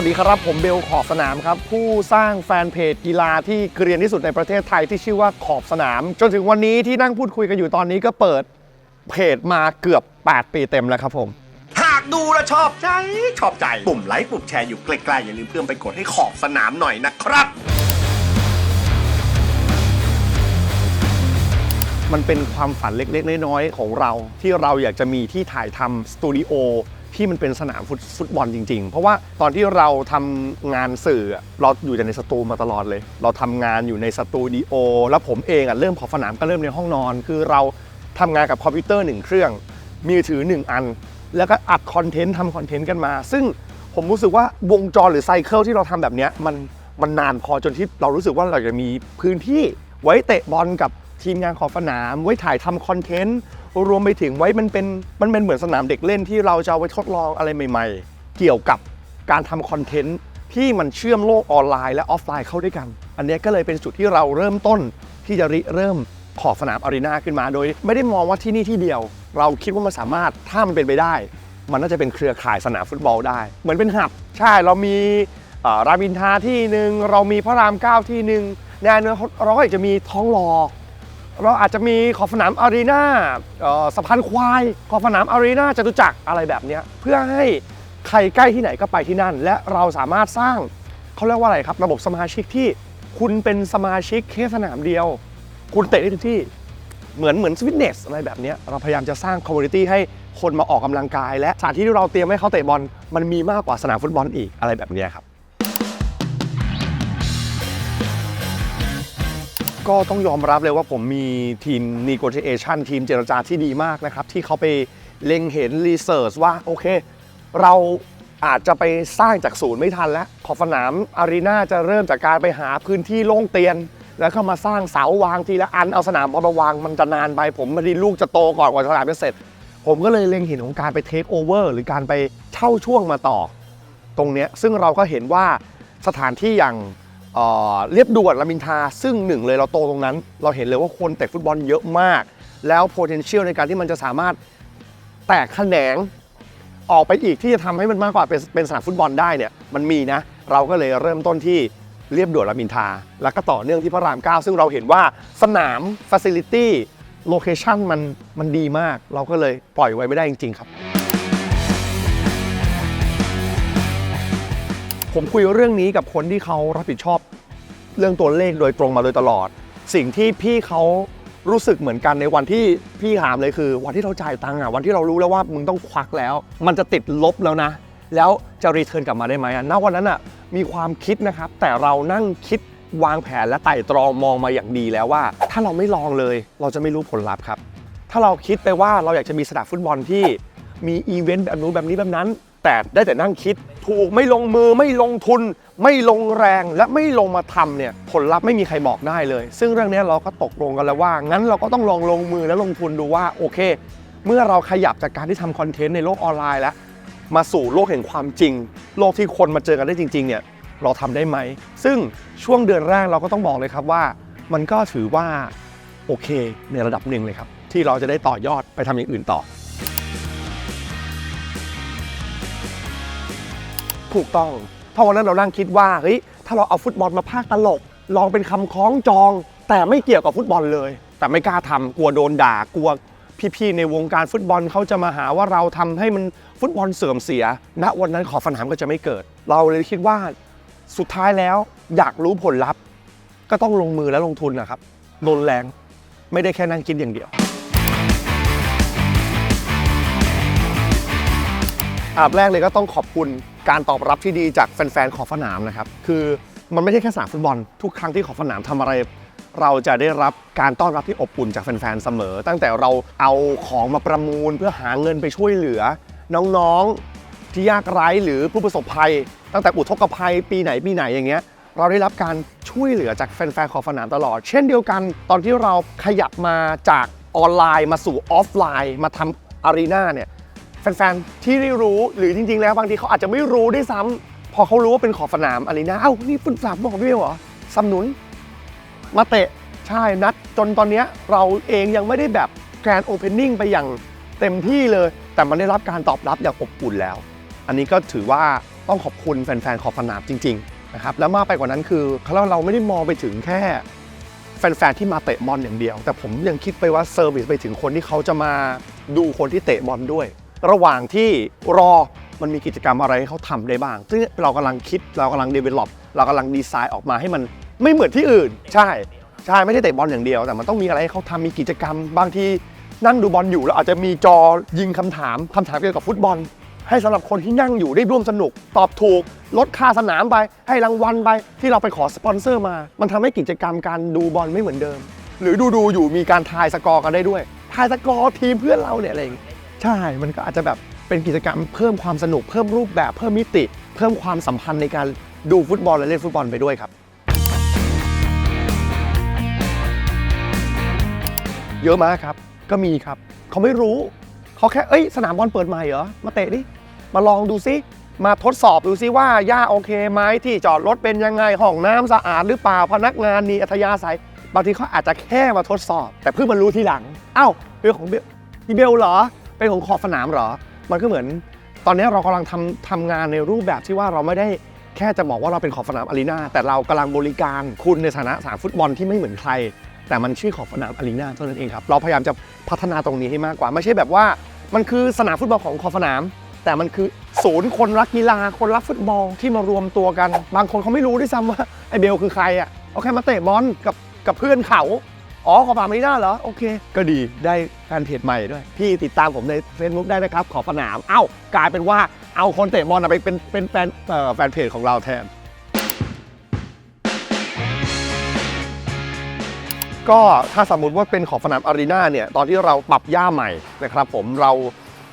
สวัสดีครับ ผมเบลขอบสนามครับ ผู้สร้างแฟนเพจกีฬาที่เกรียนที่สุดในประเทศไทยที่ชื่อว่าขอบสนาม จนถึงวันนี้ที่นั่งพูดคุยกันอยู่ตอนนี้ก็เปิดเพจมาเกือบ 8 ปีเต็มแล้วครับผม หากดูแล้วชอบใจ ชอบใจ ปุ่มไลค์ปุ่มแชร์อยู่ใกล้ๆ อย่าลืมเพิ่มไปกดให้ขอบสนามหน่อยนะครับ มันเป็นความฝันเล็กๆ น้อยๆของเราที่เราอยากจะมีที่ถ่ายทำสตูดิโอ ที่มันเป็นสนามฟุตฟตบอลจริง ๆ เพราะว่าตอนที่เราทำงานสื่อเราอยู่แต่ในสตูมาตลอดเลย เราทำงานอยู่ในสตูดิโอแล้วผมเองอะเริ่มขอสนามก็เริ่มในห้องนอน คือเราทำงานกับคอมพิวเตอร์หนึ่งเครื่องมือถือหนึ่งอัน แล้วก็อัดคอนเทนต์ทำคอนเทนต์กันมา ซึ่งผมรู้สึกว่าวงจรหรือไซเคิลที่เราทำแบบนี้มันมันนานพอจนที่เรารู้สึกว่าเราจะมีพื้นที่ไว้เตะบอลกับทีมงานขอสนาม ไว้ถ่ายทำคอนเทนต์ รวมไปถึงไว้มันเป็นมันเป็นเหมือนสนามเด็กเล่นที่เราจะเอาไว้ทดลองอะไรใหม่ ๆ เกี่ยวกับการทำคอนเทนต์ที่มันเชื่อมโลกออนไลน์และออฟไลน์เข้าด้วยกัน อันนี้ก็เลยเป็นจุดที่เราเริ่มต้นที่จะริเริ่มขอบสนามอารีนาขึ้นมา โดย ไม่ได้มองว่าที่นี่ที่เดียว เราคิดว่ามันสามารถถ้ามันเป็นไปได้ มันน่าจะเป็นเครือข่ายสนามฟุตบอลได้ เหมือนเป็นหับ ใช่เรามีรามินทาที่หนึ่งเรามีพระรามเก้าที่หนึ่งในอนาคตเราก็อาจจะมีท้องหลอ เราอาจจะมีขอบสนามอารีนาสะพานควาย ขอบสนามอารีนาจตุจักรอะไรแบบนี้เพื่อให้ใครใกล้ที่ไหนก็ไปที่นั่น และเราสามารถสร้างเขาเรียกว่าอะไรครับ ระบบสมาชิกที่คุณเป็นสมาชิกแค่สนามเดียว คุณเตะได้ทุกที่เหมือนเหมือนสวิตเนสอะไรแบบนี้เราพยายามจะสร้างคอมมูนิตี้ให้คนมาออกกำลังกาย และสถานที่ที่เราเตรียมให้เขาเตะบอลมันมีมากกว่าสนามฟุตบอลอีกอะไรแบบนี้ครับ ก็ต้องยอมรับเลยว่าผมมีทีม negotiation ทีมเจรจาที่ดีมากนะครับ ที่เขาไปเล็งเห็นรีเสิร์ชว่า โอเค เราอาจจะไปสร้างจากศูนย์ไม่ทันแล้ว ขอบสนามอารีนาจะเริ่มจากการไปหาพื้นที่โล่งเตียน แล้วเข้ามาสร้างเสาวางทีละอันเอาสนามบอลมาวางมันจะนานไป ผมมาดีลูกจะโตก่อนกว่าสนามจะเสร็จ ผมก็เลยเล็งเห็นของการไปเทคโอเวอร์หรือการไปเช่าช่วงมาต่อ ตรงเนี้ยซึ่งเราก็เห็นว่าสถานที่อย่าง เรียบด่วนรามินทาซึ่งหนึ่งเลยเราโตตรงนั้น เราเห็นเลยว่าคนเตะฟุตบอลเยอะมาก แล้ว potential ในการที่มันจะสามารถแตกแขนงออกไปอีกที่จะทำให้มันมากกว่าเป็นสนามฟุตบอลได้เนี่ยมันมีนะ เราก็เลยเริ่มต้นที่เรียบด่วนรามินทา แล้วก็ต่อเนื่องที่พระราม 9 ซึ่งเราเห็นว่าสนาม facility location มันมันดีมาก เราก็เลยปล่อยไว้ไม่ได้จริง ๆ ครับ ผมคุยเรื่องนี้กับคนที่เขารับผิดชอบเรื่องตัวเลขโดยตรงมาโดยตลอด สิ่งที่พี่เขารู้สึกเหมือนกันในวันที่พี่ถามเลยคือ วันที่เราจ่ายตังค์อะวันที่เรารู้แล้วว่ามึงต้องควักแล้ว มันจะติดลบแล้วนะ แล้วจะรีเทิร์นกลับมาได้ไหมอะณวันนั้นอะมีความคิดนะครับ แต่เรานั่งคิดวางแผนและไต่ตรองมองมาอย่างดีแล้วว่า ถ้าเราไม่ลองเลย เราจะไม่รู้ผลลัพธ์ครับ ถ้าเราคิดไปว่าเราอยากจะมีสนามฟุตบอลที่มีอีเวนต์แบบนู้นแบบนี้แบบนั้น แต่ได้แต่นั่งคิดถูกไม่ลงมือไม่ลงทุน ไม่ลงแรงและไม่ลงมาทำเนี่ยผลลัพธ์ไม่มีใครบอกได้เลย ซึ่งเรื่องนี้เราก็ตกลงกันแล้วว่า งั้นเราก็ต้องลองลงมือและลงทุนดูว่าโอเค เมื่อเราขยับจากการที่ทำคอนเทนต์ในโลกออนไลน์แล้ว มาสู่โลกแห่งความจริง โลกที่คนมาเจอกันได้จริง ๆ เนี่ยเราทำได้ไหม ซึ่งช่วงเดือนแรกเราก็ต้องบอกเลยครับว่า มันก็ถือว่าโอเคในระดับหนึ่งเลยครับ ที่เราจะได้ต่อยอดไปทำอย่างอื่นต่อ ถูกต้อง ถ้าวันนั้นเรานั่งคิดว่าเฮ้ยถ้าเราเอาฟุตบอลมาพากตลก ลองเป็นคำคล้องจอง แต่ไม่เกี่ยวกับฟุตบอลเลย แต่ไม่กล้าทำกลัวโดนด่ากลัวพี่ๆในวงการฟุตบอลเขาจะมาหาว่าเราทำให้มันฟุตบอลเสื่อมเสีย ณวันนั้นขอฝันหามก็จะไม่เกิด เราเลยคิดว่าสุดท้ายแล้วอยากรู้ผลลัพธ์ ก็ต้องลงมือและลงทุนนะครับลนแรงไม่ได้แค่นั่งคิดอย่างเดียวอันดับแรกเลยก็ต้องขอบคุณ การตอบรับที่ดีจากแฟนๆขอบสนามนะครับ คือมันไม่ใช่แค่สนามฟุตบอล ทุกครั้งที่ขอบสนามทำอะไร เราจะได้รับการต้อนรับที่อบอุ่นจากแฟนๆเสมอ ตั้งแต่เราเอาของมาประมูลเพื่อหาเงินไปช่วยเหลือ น้องๆที่ยากไร้หรือผู้ประสบภัย ตั้งแต่อุทกภัยปีไหนปีไหนอย่างเงี้ยเราได้รับการช่วยเหลือจากแฟนๆขอบสนามตลอด เช่นเดียวกันตอนที่เราขยับมาจากออนไลน์มาสู่ออฟไลน์ มาทำอารีนาเนี่ย ฟนๆที่ได้รู้หรือจริง ๆ แล้วบางทีเขาอาจจะไม่รู้ด้วยซ้ำพอเขารู้ว่าเป็นขอบสนามอารีนาเอ้านี่ฟุตสนามบอกพี่เหรอสนับสนุน มาเตะใช่นัดจนตอนเนี้ยเราเองยังไม่ได้แบบแกรนด์โอเพนนิ่งไปอย่างเต็มที่เลย แต่มันได้รับการตอบรับอย่างอบอุ่นแล้ว อันนี้ก็ถือว่าต้องขอบคุณแฟนๆขอบสนามจริงๆนะครับแล้วมากไปกว่านั้นคือเราเราไม่ได้มองไปถึงแค่ แฟนๆที่มาเตะบอลอย่างเดียว แต่ผมยังคิดไปว่าเซอร์วิสไปถึงคนที่เขาจะมาดูคนที่เตะบอลด้วย ระหว่างที่รอมันมีกิจกรรมอะไรให้เขาทำได้บ้าง ซึ่งเรากำลังคิดเรากำลัง develop เรากำลังดีไซน์ออกมาให้มันไม่เหมือนที่อื่น ใช่ใช่ไม่ได้เตะบอลอย่างเดียว แต่มันต้องมีอะไรให้เขาทำมีกิจกรรม บางทีนั่งดูบอลอยู่แล้วอาจจะมีจอยิงคำถามคำถามเกี่ยวกับฟุตบอล ให้สำหรับคนที่นั่งอยู่ได้ร่วมสนุก ตอบถูก ลดค่าสนามไป ให้รางวัลไป ที่เราไปขอสปอนเซอร์มา มันทำให้กิจกรรมการดูบอลไม่เหมือนเดิม หรือดูดูอยู่มีการทายสกอร์กันได้ด้วยทายสกอร์ทีมเพื่อนเราเนี่ยอะไรอย่างเงี้ย ใช่ มันก็อาจจะแบบเป็นกิจกรรมเพิ่มความสนุกเพิ่มรูปแบบเพิ่มมิติ เพิ่มความสัมพันธ์ในการดูฟุตบอลและเล่นฟุตบอลไปด้วยครับ เยอะมากครับก็มีครับ เขาไม่รู้ เขาแค่เอ้ยสนามบอลเปิดใหม่เหรอมาเตะดิมาลองดูซิมาทดสอบดูซิว่าหญ้าโอเคไหมที่จอดรถเป็นยังไงห้องน้ำสะอาดหรือเปล่าพนักงานมีอัธยาศัยบางทีเขาอาจจะแค่มาทดสอบ แต่เพิ่งมารู้ทีหลัง เอ้าเป็นของเบลพี่เบลเหรอ เป็นของขอบสนามเหรอ มันก็เหมือนตอนนี้เรากำลังทำทำงานในรูปแบบที่ว่าเราไม่ได้แค่จะบอกว่าเราเป็นขอบสนามอารีนาแต่เรากำลังบริการคุณในฐานะสนามฟุตบอลที่ไม่เหมือนใคร แต่มันชื่อขอบสนามอารีนาเท่านั้นเองครับเราพยายามจะพัฒนาตรงนี้ให้มากกว่า ไม่ใช่แบบว่ามันคือสนามฟุตบอลของขอบสนาม แต่มันคือศูนย์คนรักกีฬาคนรักฟุตบอลที่มารวมตัวกัน บางคนเขาไม่รู้ด้วยซ้ำว่าไอเบลคือใครอะเอาแค่มาเตะบอลกับกับเพื่อนเขา อ๋อขอบสนามอารีนาเหรอ โอเค ก็ดีได้แฟนเพจใหม่ด้วย พี่ติดตามผมใน Facebook ได้นะครับ ขอบสนาม เอ้ากลายเป็นว่าเอาคนเตะบอลไปเป็นเป็นแฟนเอ่อแฟนเพจของเราแทน ก็ถ้าสมมติว่าเป็นของสนามอารีนาเนี่ย ตอนที่เราปรับย่าใหม่นะครับผมเรา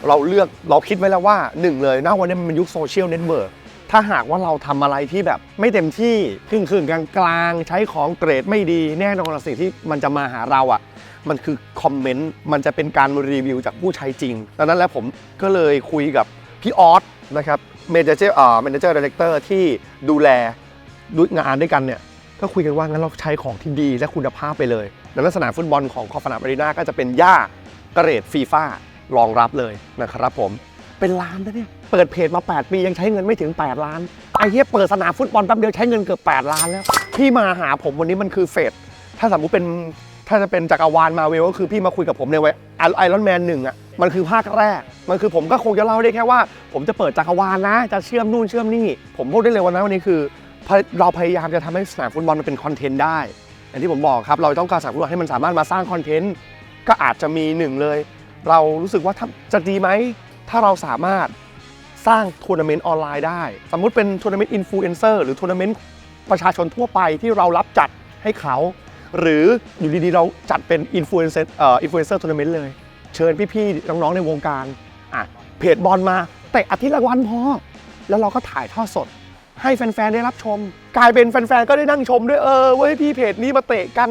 เราเลือกเราคิดไว้แล้วว่าหนึ่งเลยนะวันนี้มันเป็นยุคโซเชียลเน็ตเวิร์ก ถ้าหากว่าเราทำอะไรที่แบบไม่เต็มที่ครึ่งครึ่งกลางกลางใช้ของเกรดไม่ดีแน่นอนสิ่งที่มันจะมาหาเราอะ มันคือคอมเมนต์มันจะเป็นการรีวิวจากผู้ใช้จริงดังนั้นแล้วผมก็เลยคุยกับพี่ออสนะครับเมเจอร์เอ่อเมเจอร์ดีเลกเตอร์ที่ดูแลดูงานด้วยกันเนี่ยก็คุยกันว่างั้นเราใช้ของที่ดีและคุณภาพไปเลยดังนั้นสนามฟุตบอลของคอฟนาอารีนาก็จะเป็นหญ้าเกรดฟีฟ่ารองรับเลยนะครับผม เป็นล้านนะเนี่ย เปิดเพจมา 8 ปียังใช้เงินไม่ถึง 8 ล้าน ไอ้เหี้ยเปิดสนามฟุตบอลแป๊บเดียวใช้เงินเกือบ 8 ล้านแล้ว พี่มาหาผมวันนี้มันคือเฟส ถ้าสมมุติเป็นถ้าจะเป็นจักรวาลมาเวลก็คือพี่มาคุยกับผมในวัยไอรอนแมนหนึ่งอะ มันคือภาคแรก มันคือผมก็คงจะเล่าได้แค่ว่า ผมจะเปิดจักรวาลนะ จะเชื่อมนู่นเชื่อมนี่ ผมพูดได้เลยวันนั้นวันนี้คือ เราพยายามจะทำให้สนามฟุตบอลมันเป็นคอนเทนต์ได้ อย่างที่ผมบอกครับ เราต้องการสนามฟุตบอลให้มันสามารถมาสร้างคอนเทนต์ ก็อาจจะมีหนึ่งเลย เรารู้สึกว่าถ้าจะดีไหม ถ้าเราสามารถสร้างทัวร์นาเมนต์ออนไลน์ได้ สมมุติเป็นทัวร์นาเมนต์อินฟลูเอนเซอร์หรือทัวร์นาเมนต์ประชาชนทั่วไปที่เรารับจัดให้เขา หรืออยู่ดีๆ เราจัดเป็นอินฟลูเอนเซอร์อินฟลูเอนเซอร์ทัวร์นาเมนต์เลย เชิญพี่ๆ น้องๆ ในวงการอะเพจบอลมา แต่อาทิตย์ละวันพอ แล้วเราก็ถ่ายทอดสด ให้แฟนๆ ได้รับชม กลายเป็นแฟนๆ ก็ได้นั่งชมด้วยเออเว้ยพี่เพจนี้มาเตะกัน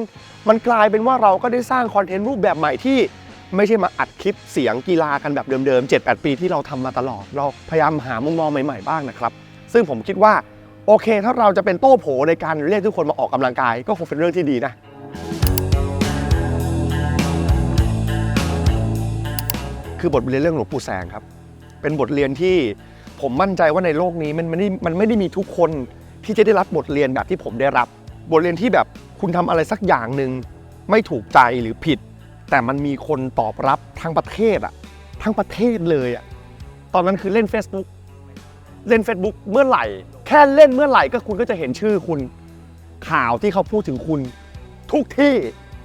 มันกลายเป็นว่าเราก็ได้สร้างคอนเทนต์รูปแบบใหม่ที่ ไม่ใช่มาอัดคลิปเสียงกีฬากันแบบเดิมๆ 7-8 ปีที่เราทำมาตลอด เราพยายามหามุมมองใหม่ๆบ้างนะครับ ซึ่งผมคิดว่าโอเค ถ้าเราจะเป็นโต้โผในการเรียกทุกคนมาออกกำลังกาย ก็คงเป็นเรื่องที่ดีนะ คือบทเรียนเรื่องหลวงปู่แสงครับ เป็นบทเรียนที่ผมมั่นใจว่าในโลกนี้มันไม่ได้มันไม่ได้มีทุกคนที่จะได้รับบทเรียนแบบที่ผมได้รับ บทเรียนที่แบบคุณทำอะไรสักอย่างหนึ่งไม่ถูกใจหรือผิด แต่มันมีคนตอบรับทั้งประเทศอะทั้งประเทศเลยอะตอนนั้นคือเล่น Facebook เล่น Facebook เมื่อไหร่ แค่เล่นเมื่อไหร่ก็คุณก็จะเห็นชื่อคุณ ข่าวที่เขาพูดถึงคุณ ทุกที่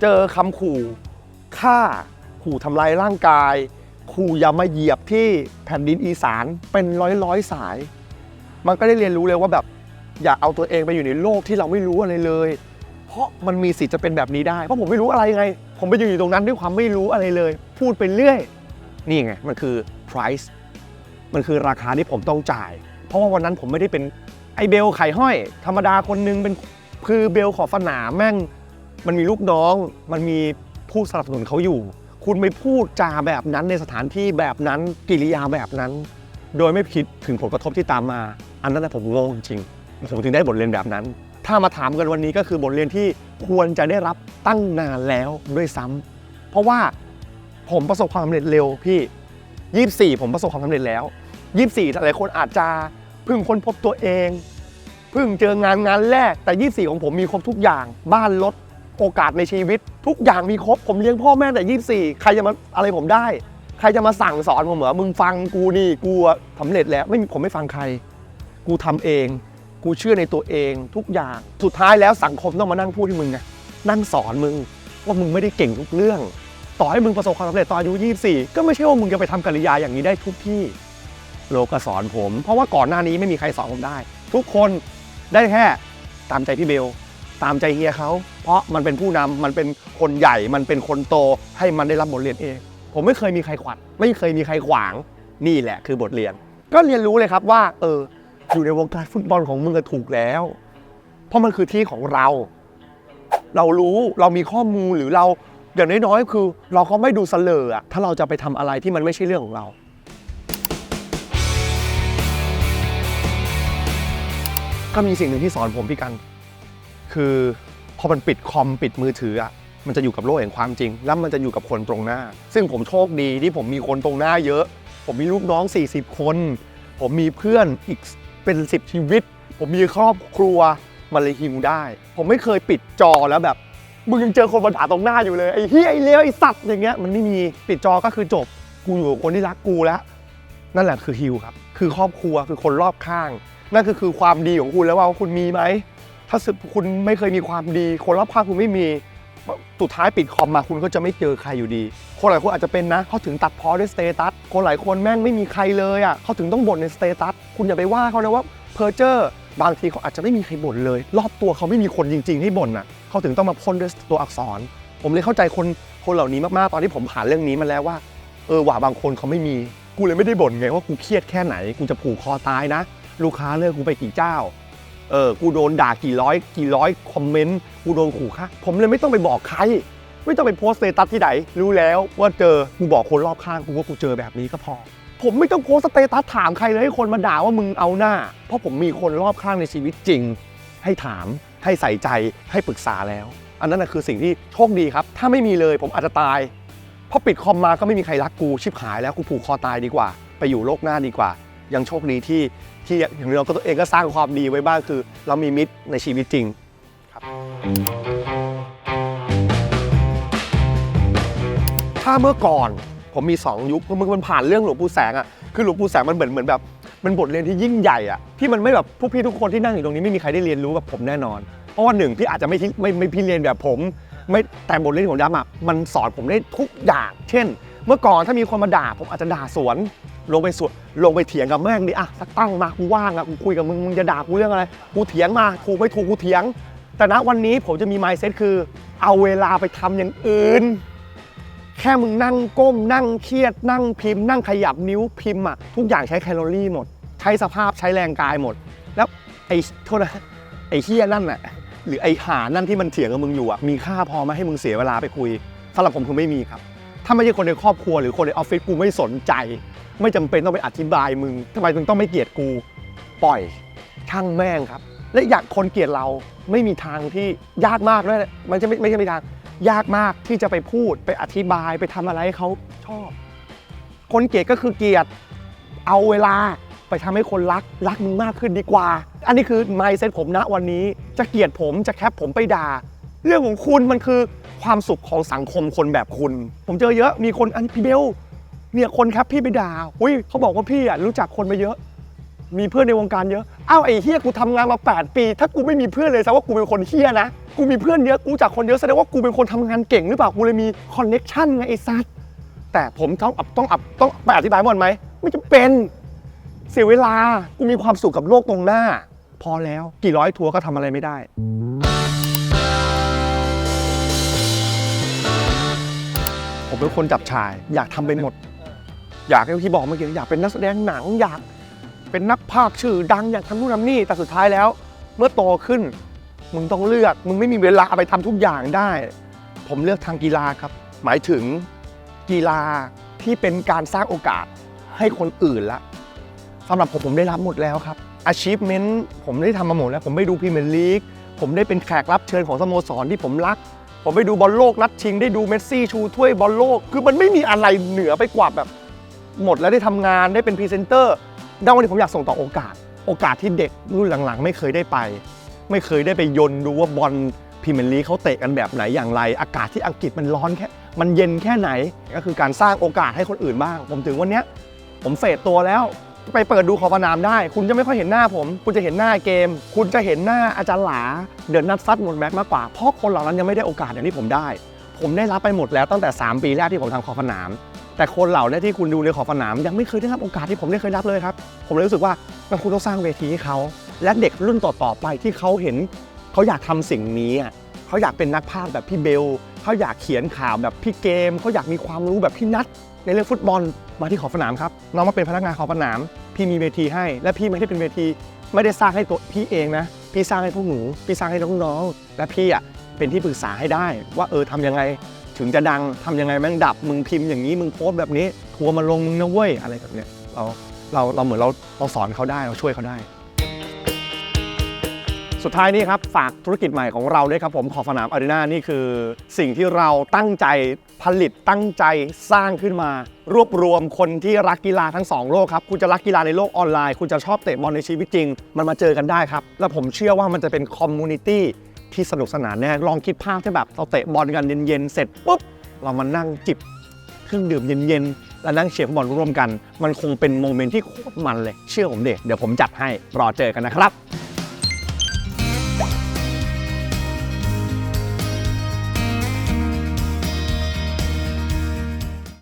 เจอคำขู่ฆ่าขู่ทำลายร่างกาย ขู่อย่ามาเหยียบที่แผ่นดินอีสานเป็นร้อยร้อยสาย มันก็ได้เรียนรู้เลยว่าแบบอย่าเอาตัวเองไปอยู่ในโลกที่เราไม่รู้อะไรเลย เพราะมันมีสิทธิ์จะเป็นแบบนี้ได้เพราะผมไม่รู้อะไรไง ผมไปยืนอยู่ตรงนั้นด้วยความไม่รู้อะไรเลย พูดไปเรื่อย นี่ไง มันคือ price มันคือราคาที่ผมต้องจ่าย เพราะว่าวันนั้นผมไม่ได้เป็นไอเบลไข่ห้อย ธรรมดาคนนึงเป็นคือเบลขอสนามแม่ง มันมีลูกน้อง มันมีผู้สนับสนุนเขาอยู่ คุณไปพูดจาแบบนั้นในสถานที่แบบนั้นกิริยาแบบนั้น โดยไม่คิดถึงผลกระทบที่ตามมา อันนั้นนะผมงงจริงผมถึงได้บทเรียนแบบนั้น ถ้ามาถามกันวันนี้ก็คือบทเรียนที่ควรจะได้รับตั้งนานแล้วด้วยซ้ำเพราะว่าผมประสบความสำเร็จเร็วพี่ 24 ผมประสบความสำเร็จแล้ว 24 หลายคนอาจจะเพิ่งค้นพบตัวเองเพิ่งเจองานงานแรกแต่ 24 ของผมมีครบทุกอย่าง บ้านรถโอกาสในชีวิต ทุกอย่างมีครบผมเลี้ยงพ่อแม่แต่ 24 ใครจะมาอะไรผมได้ ใครจะมาสั่งสอนผมเหรอมึงฟังกูนี่กูสำเร็จแล้วไม่มีผมไม่ฟังใคร กูทำเอง กูเชื่อในตัวเองทุกอย่างสุดท้ายแล้วสังคมต้องมานั่งพูดให้มึงไงนั่งสอนมึงว่ามึงไม่ได้เก่งทุกเรื่อง ต่อให้มึงประสบความสำเร็จตอนอายุ 24 ก็ไม่ใช่ว่ามึงจะไปทำกิริยาอย่างนี้ได้ทุกที่โลกสอนผม เพราะว่าก่อนหน้านี้ไม่มีใครสอนผมได้ ทุกคนได้แค่ตามใจพี่เบล ตามใจเฮียเขาเพราะมันเป็นผู้นำมันเป็นคนใหญ่มันเป็นคนโตให้มันได้รับบทเรียนเอง ผมไม่เคยมีใครขวัดไม่เคยมีใครขวางนี่แหละคือบทเรียน ก็เรียนรู้เลยครับว่า เออ อยู่ในวงการฟุตบอลของมึงก็ถูกแล้ว เพราะมันคือที่ของเรา เรารู้เรามีข้อมูลหรือเราอย่างน้อยๆคือ เราก็ไม่ดูเสลออะถ้าเราจะไปทำอะไรที่มันไม่ใช่เรื่องของเรา ก็มีสิ่งหนึ่งที่สอนผมพี่กัน คือพอมันปิดคอมปิดมือถืออะมันจะอยู่กับโลกแห่งความจริง แล้วมันจะอยู่กับคนตรงหน้า ซึ่งผมโชคดีที่ผมมีคนตรงหน้าเยอะ ผมมีลูกน้อง 40 คน ผมมีเพื่อนอีก เป็น 10 ชีวิต ผมมีครอบครัวมันเลยฮิวได้ ผมไม่เคยปิดจอแล้วแบบมึงยังเจอคนมาด่าตรงหน้าอยู่เลยไอ้เฮียไอ้เลวไอ้สัตว์อย่างเงี้ยมันไม่มีปิดจอก็คือจบกูอยู่กับคนที่รักกูแล้วนั่นแหละคือฮิวครับ คือครอบครัวคือคนรอบข้าง นั่นก็คือความดีของคุณแล้วว่าคุณมีไหม ถ้าสึกคุณไม่เคยมีความดี คนรอบข้างคุณไม่มี สุดท้ายปิดคอมมาคุณก็จะไม่เจอใครอยู่ดี คนหลายคนอาจจะเป็นนะเขาถึงตัดพอด้วยสเตตัสคนหลายคนแม่งไม่มีใครเลยอะเขาถึงต้องบ่นในสเตตัสคุณอย่าไปว่าเขานะว่าเพอร์เจอร์บางทีเขาอาจจะไม่มีใครบ่นเลย รอบตัวเขาไม่มีคนจริง ๆ ให้บ่นอะเขาถึงต้องมาพ่นด้วยตัวอักษร ผมเลยเข้าใจคนคนเหล่านี้มากๆตอนที่ผมผ่านเรื่องนี้มาแล้วว่า เออว่าบางคนเขาไม่มีกูเลยไม่ได้บ่นไงว่ากูเครียดแค่ไหนกูจะผูกคอตายนะ ลูกค้าเลิกกูไปกี่เจ้า เออกูโดนด่ากี่ร้อยกี่ร้อยคอมเมนต์กูโดนขู่ค่ะผมเลยไม่ต้องไปบอกใคร ไม่ต้องไปโพสต์สเตตัสที่ไหนรู้แล้วว่าเจอกูบอกคนรอบข้างกูว่ากูเจอแบบนี้ก็พอ ผมไม่ต้องโพสต์สเตตัสถามใครเลยให้คนมาด่าว่ามึงเอาหน้า เพราะผมมีคนรอบข้างในชีวิตจริง ให้ถามให้ใส่ใจให้ปรึกษาแล้ว อันนั้นนะคือสิ่งที่โชคดีครับ ถ้าไม่มีเลยผมอาจจะตายพอปิดคอมมาก็ไม่มีใครรักกูชิบหายแล้วกูผูกคอตายดีกว่า ไปอยู่โลกหน้าดีกว่า ยังโชคดีที่ ที่อย่างเราก็ตัวเองก็สร้างความดีไว้บ้างคือ เรามีมิตรในชีวิตจริงครับถ้าเมื่อก่อนผมมี 2 ยุคมันมันผ่านเรื่องหลวงปู่แสงอะคือหลวงปู่แสงมันเหมือนเหมือนแบบมันบทเรียนที่ยิ่งใหญ่อะที่มันไม่แบบพวกพี่ทุกคนที่นั่งอยู่ตรงนี้ไม่มีใครได้เรียนรู้แบบผมแน่นอน เพราะว่าหนึ่งพี่อาจจะไม่ที่ไม่ไม่พี่เรียนแบบผมไม่แต่บทเรียนของดำอะมันสอนผมได้ทุกอย่าง เช่น เมื่อก่อนถ้ามีคนมาด่าผมอาจจะด่าสวน ลงไปสวนลงไปเถียงกับแม่งดิอะสักตั้งมากูว่างอะกูคุยกับมึงมึงจะด่ากูเรื่องอะไรกูเถียงมาถูกไม่ถูกกูเถียง แต่ณวันนี้ผมจะมี mindset คือ เอาเวลาไปทำอย่างอื่น แค่มึงนั่งก้มนั่งเครียดนั่งพิมพ์นั่งขยับนิ้วพิมพ์อะทุกอย่างใช้แคลอรี่หมด ใช้สภาพใช้แรงกายหมด แล้วไอ้โทษนะไอ้เฮียนั่นน่ะหรือไอ้หานั่นที่มันเถียงกับมึงอยู่อะมีค่าพอไหมให้มึงเสียเวลาไปคุยสำหรับผมคือไม่มีครับ ถ้าไม่ใช่คนในครอบครัวหรือคนในออฟฟิศกูไม่สนใจ ไม่จำเป็นต้องไปอธิบายมึงทำไมมึงต้องไม่เกลียดกู ปล่อยช่างแม่งครับ และอยากคนเกลียดเราไม่มีทางที่ยากมากด้วยนะมันจะไม่ไม่ใช่ไม่ทางยากมากที่จะไปพูดไปอธิบายไปทำอะไรให้เขาชอบ คนเกลียดก็คือเกลียดเอาเวลาไปทำให้คนรักรักมึงมากขึ้นดีกว่า อันนี้คือ mindset ผมนะวันนี้จะเกลียดผมจะแคปผมไปด่า เรื่องของคุณมันคือความสุขของสังคมคนแบบคุณ ผมเจอเยอะมีคนอันพี่เบล เนี่ยคนครับพี่ไปด่าอุ้ยเขาบอกว่าพี่อะรู้จักคนมาเยอะ มีเพื่อนในวงการเยอะอ้าวไอ้เฮียกูทำงานมา 8 ปี ถ้ากูไม่มีเพื่อนเลยแสดงว่ากูเป็นคนเฮียนะกูมีเพื่อนเยอะกูรู้จากคนเยอะแสดงว่ากูเป็นคนทำงานเก่งหรือเปล่ากูเลยมีคอนเน็กชันไงไอ้ซัดแต่ผมต้องอับต้องต้องต้องไปอธิบายหมดไหมไม่จำเป็นเสียเวลากูมีความสุขกับโลกตรงหน้า พอแล้วกี่ร้อยทัวร์ก็ทำอะไรไม่ได้ ผมเป็นคนจับชาย อยากทำเป็นหมด อยากให้ที่บอกเมื่อกี้อยากเป็นนักแสดงหนังอยากเป็นนักพากย์ชื่อดังอยากทำนู่นทำนี่แต่สุดท้ายแล้ว เมื่อโตขึ้น มึงต้องเลือกมึงไม่มีเวลาไปทำทุกอย่างได้ ผมเลือกทางกีฬาครับ หมายถึงกีฬาที่เป็นการสร้างโอกาสให้คนอื่นละสำหรับผมผมได้รับหมดแล้วครับ achievement ผมได้ทำมาหมดแล้ว ผมไม่ดูพรีเมียร์ลีกผมได้เป็นแขกรับเชิญของสโมสรที่ผมรัก ผมไปดูบอลโลกนัดชิง ได้ดูเมสซี่ชูถ้วยบอลโลก คือมันไม่มีอะไรเหนือไปกว่าแบบ หมดแล้วได้ทำงานได้เป็นพรีเซนเตอร์ดังวันนี้ผมอยากส่งต่อโอกาส โอกาสที่เด็กรุ่นหลังๆ ไม่เคยได้ไป ไม่เคยได้ไปยนต์ดูว่าบอลพรีเมียร์ลีกเขาเตะกันแบบไหนอย่างไร อากาศที่อังกฤษมันร้อนแค่ มันเย็นแค่ไหน ก็คือการสร้างโอกาสให้คนอื่นบ้าง ผมถึงวันนี้ผมเฟดตัวแล้วไปเปิดดูขอบสนามได้ คุณจะไม่ค่อยเห็นหน้าผม คุณจะเห็นหน้าเกม คุณจะเห็นหน้าอาจารย์หลา เดินนัดซัดหมดแม็กมากกว่า เพราะคนเหล่านั้นยังไม่ได้โอกาสอย่างที่ผมได้ ผมได้รับไปหมดแล้วตั้งแต่ 3 ปีแรกที่ผมทำขอบสนาม แต่คนเหล่านี้ที่คุณดูในขอบสนาม ยังไม่เคยได้รับโอกาสที่ผมได้เคยรับเลยครับ ผมเลยรู้สึกว่ามันคุณต้องสร้างเวทีให้เขา และเด็กรุ่นต่อๆไปที่เขาเห็นเขาอยากทำสิ่งนี้อะเขาอยากเป็นนักพากย์แบบพี่เบลเขาอยากเขียนข่าวแบบพี่เกมเขาอยากมีความรู้แบบพี่นัทในเรื่องฟุตบอลมาที่ขอบสนามครับน้องมาเป็นพนักงานขอบสนาม พี่มีเวทีให้ และพี่ไม่ได้เป็นเวที ไม่ได้สร้างให้ตัวพี่เองนะ พี่สร้างให้พวกหนู พี่สร้างให้น้องๆและพี่อะเป็นที่ปรึกษาให้ได้ว่าเออทำยังไง ถึงจะดังทำยังไงแม่งดับมึงพิมพ์อย่างนี้มึงโพสแบบนี้ทัวร์มาลงมึงนะเว้ยอะไรแบบเนี้ยเราเราเราเหมือนเราเราสอนเขาได้เราช่วยเขาได้ สุดท้ายนี้ครับฝากธุรกิจใหม่ของเราด้วยครับผมขอสนามอารีนานี่คือสิ่งที่เราตั้งใจผลิตตั้งใจสร้างขึ้นมา รวบรวมคนที่รักกีฬาทั้งสองโลกครับ คุณจะรักกีฬาในโลกออนไลน์ คุณจะชอบเตะบอลในชีวิตจริง มันมาเจอกันได้ครับ แล้วผมเชื่อว่ามันจะเป็นคอมมูนิตี้ ที่สนุกสนานแน่ลองคิดภาพที่แบบเราเตะบอลกันเย็นๆเสร็จปุ๊บเรามานั่งจิบเครื่องดื่มเย็นๆแล้วนั่งเชียร์ฟุตบอลร่วมกัน มันคงเป็นโมเมนต์ที่โคตรมันเลย เชื่อผมเด็เดี๋ยวผมจัดให้รอเจอกันนะครับ